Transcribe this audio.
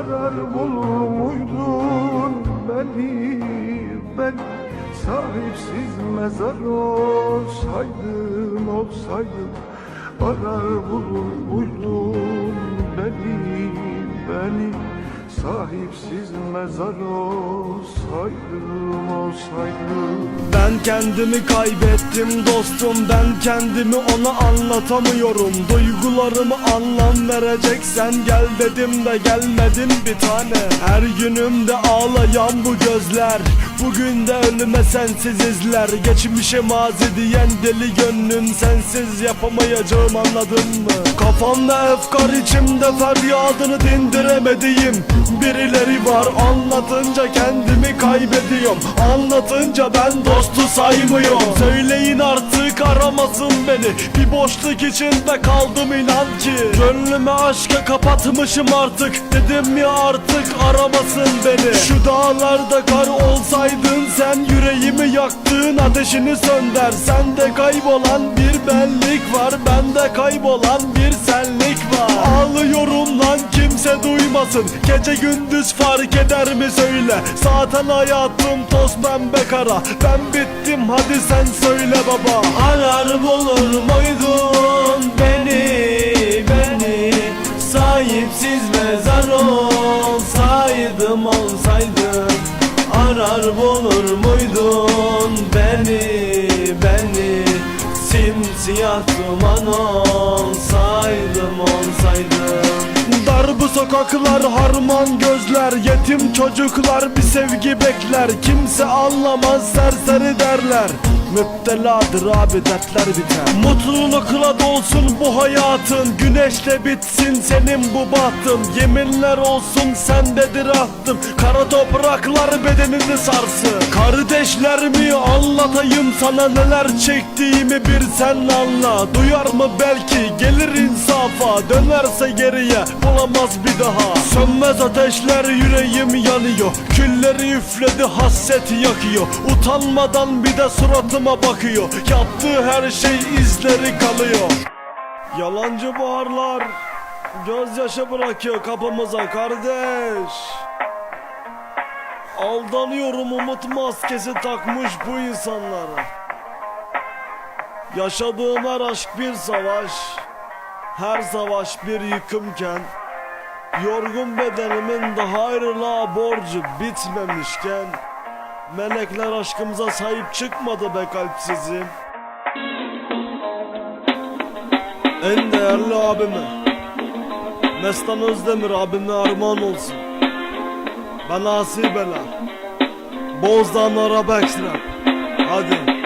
Arar bulur muydun beni ben Sahipsiz mezar olsaydım olsaydım. Arar bulur muydun beni beni Sahipsiz mezar olsaydım olsaydım. Ben kendimi kaybettim dostum Ben kendimi ona anlatamıyorum. Duygularımı anlam vereceksen Gel dedim de gelmedin bir tane. Her günümde ağlayan bu gözler Bugün de ölüme sensiz izler. Geçmişe mazi diyen deli gönlüm Sensiz. Yapamayacağım anladın mı? Kafamda efkar içimde feryadını dindiremediğim Birileri var. Anlatınca kendimi kaybediyorum. Anlatınca ben dostu saymıyorum. Söyleyin artık aramasın beni. Bir boşluk içinde kaldım inan ki. Gönlümü aşka kapatmışım artık. Dedim ya artık aramasın beni. Şu dağlarda kar olsaydın sen Yüreğimi yaktığın ateşini sönder. Sende kaybolan bir benlik var Bende kaybolan bir senlik var. Ağlıyorum lan kimse duymasın. Gece gündüz fark eder mi söyle. Zaten hayatım toz pembe kara. Ben bittim hadi sen söyle baba. Arar bulur muydun beni beni? Sahipsiz mezar olsaydım olsaydım Arar bulur muydun beni beni? Simsiyah duman olsaydım olsaydım. Dar bu sokaklar harman gözler Yetim çocuklar bir sevgi bekler. Kimse anlamaz serseri derler Müpteladır abi dertler biter. Mutlulukla dolsun bu hayatın. Güneşle bitsin senin bu bahtın. Yeminler olsun sendedir ahtım. Kara topraklar bedenini sarsın. Kardeşler mi anlatayım sana neler çektiğimi bir sen anla. Duyar mı belki gelir insafa. Dönerse geriye bulamaz bir daha. Sönmez ateşler yüreğim yanıyor. Külleri üfledi hasret yakıyor. Utanmadan bir de suratıma bakıyor. Yaptığı her şey izleri kalıyor. Yalancı buharlar Gözyaşı bırakıyor kapımıza kardeş. Aldanıyorum umut maskesi takmış bu insanlara. Yaşadığım her aşk bir savaş Her savaş bir yıkımken Yorgun bedenimin daha ayrılığa borcu bitmemişken Melekler aşkımıza sahip çıkmadı be kalpsizim En değerli abime Mestan Özdemir abime armağan olsun. Ben Asi Bela Bozdağ'ın araba ekstrem Hadi